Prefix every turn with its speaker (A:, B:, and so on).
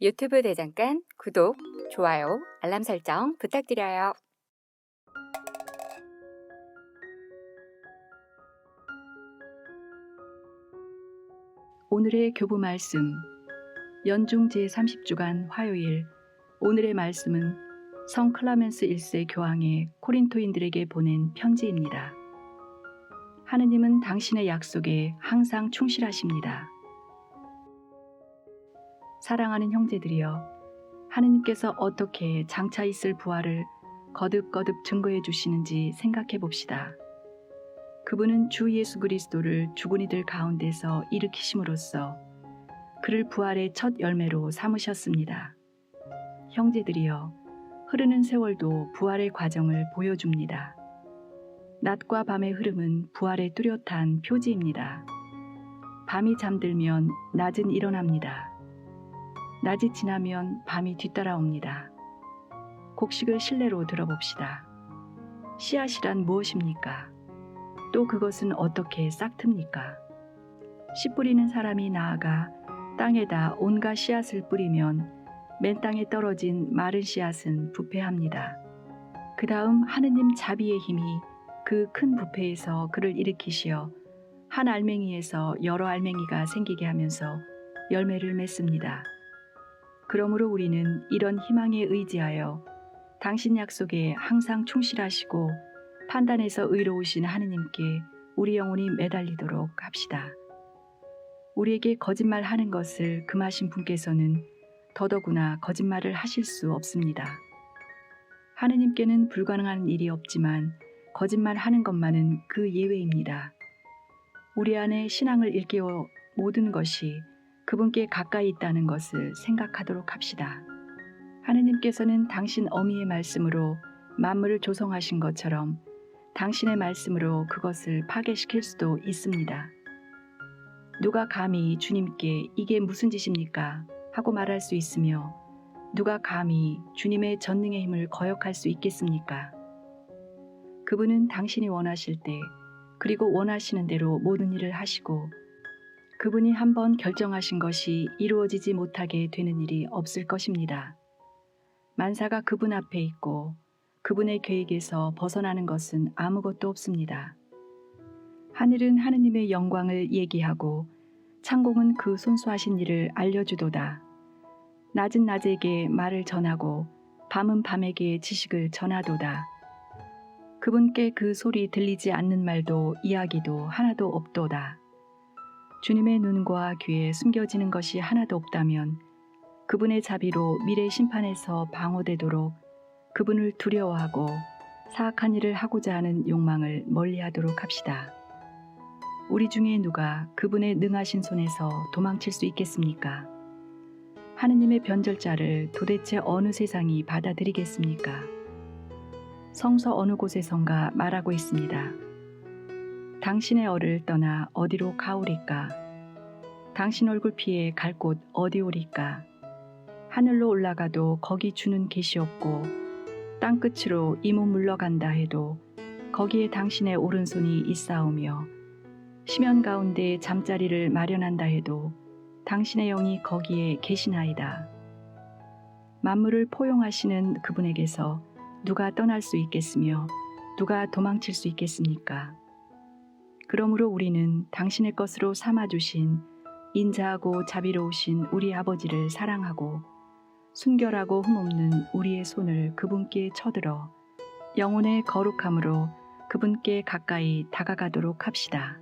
A: 유튜브 대장간 구독, 좋아요, 알람 설정 부탁드려요.
B: 오늘의 교부 말씀 연중 제30주간 화요일 오늘의 말씀은 성 클라멘스 1세 교황의 코린토인들에게 보낸 편지입니다. 하느님은 당신의 약속에 항상 충실하십니다. 사랑하는 형제들이여 하느님께서 어떻게 장차 있을 부활을 거듭거듭 증거해 주시는지 생각해 봅시다. 그분은 주 예수 그리스도를 죽은 이들 가운데서 일으키심으로써 그를 부활의 첫 열매로 삼으셨습니다. 형제들이여 흐르는 세월도 부활의 과정을 보여줍니다. 낮과 밤의 흐름은 부활의 뚜렷한 표지입니다. 밤이 잠들면 낮은 일어납니다. 낮이 지나면 밤이 뒤따라옵니다. 곡식을 실내로 들어봅시다. 씨앗이란 무엇입니까? 또 그것은 어떻게 싹틉니까? 씨 뿌리는 사람이 나아가 땅에다 온갖 씨앗을 뿌리면 맨 땅에 떨어진 마른 씨앗은 부패합니다. 그 다음 하느님 자비의 힘이 그 큰 부패에서 그를 일으키시어 한 알맹이에서 여러 알맹이가 생기게 하면서 열매를 맺습니다. 그러므로 우리는 이런 희망에 의지하여 당신 약속에 항상 충실하시고 판단에서 의로우신 하느님께 우리 영혼이 매달리도록 합시다. 우리에게 거짓말 하는 것을 금하신 분께서는 더더구나 거짓말을 하실 수 없습니다. 하느님께는 불가능한 일이 없지만 거짓말 하는 것만은 그 예외입니다. 우리 안에 신앙을 일깨워 모든 것이 그분께 가까이 있다는 것을 생각하도록 합시다. 하느님께서는 당신 어미의 말씀으로 만물을 조성하신 것처럼 당신의 말씀으로 그것을 파괴시킬 수도 있습니다. 누가 감히 주님께 이게 무슨 짓입니까? 하고 말할 수 있으며 누가 감히 주님의 전능의 힘을 거역할 수 있겠습니까? 그분은 당신이 원하실 때 그리고 원하시는 대로 모든 일을 하시고 그분이 한번 결정하신 것이 이루어지지 못하게 되는 일이 없을 것입니다. 만사가 그분 앞에 있고 그분의 계획에서 벗어나는 것은 아무것도 없습니다. 하늘은 하느님의 영광을 얘기하고 창공은 그 손수하신 일을 알려주도다. 낮은 낮에게 말을 전하고 밤은 밤에게 지식을 전하도다. 그분께 그 소리 들리지 않는 말도 이야기도 하나도 없도다. 주님의 눈과 귀에 숨겨지는 것이 하나도 없다면 그분의 자비로 미래 심판에서 방어되도록 그분을 두려워하고 사악한 일을 하고자 하는 욕망을 멀리하도록 합시다. 우리 중에 누가 그분의 능하신 손에서 도망칠 수 있겠습니까? 하느님의 변절자를 도대체 어느 세상이 받아들이겠습니까? 성서 어느 곳에선가 말하고 있습니다. 당신의 얼을 떠나 어디로 가오리까? 당신 얼굴 피해 갈 곳 어디 오리까? 하늘로 올라가도 거기 주는 계시 없고 땅 끝으로 이몸 물러간다 해도 거기에 당신의 오른손이 있사오며 시면 가운데 잠자리를 마련한다 해도 당신의 영이 거기에 계시나이다. 만물을 포용하시는 그분에게서 누가 떠날 수 있겠으며 누가 도망칠 수 있겠습니까? 그러므로 우리는 당신의 것으로 삼아주신 인자하고 자비로우신 우리 아버지를 사랑하고 순결하고 흠없는 우리의 손을 그분께 쳐들어 영혼의 거룩함으로 그분께 가까이 다가가도록 합시다.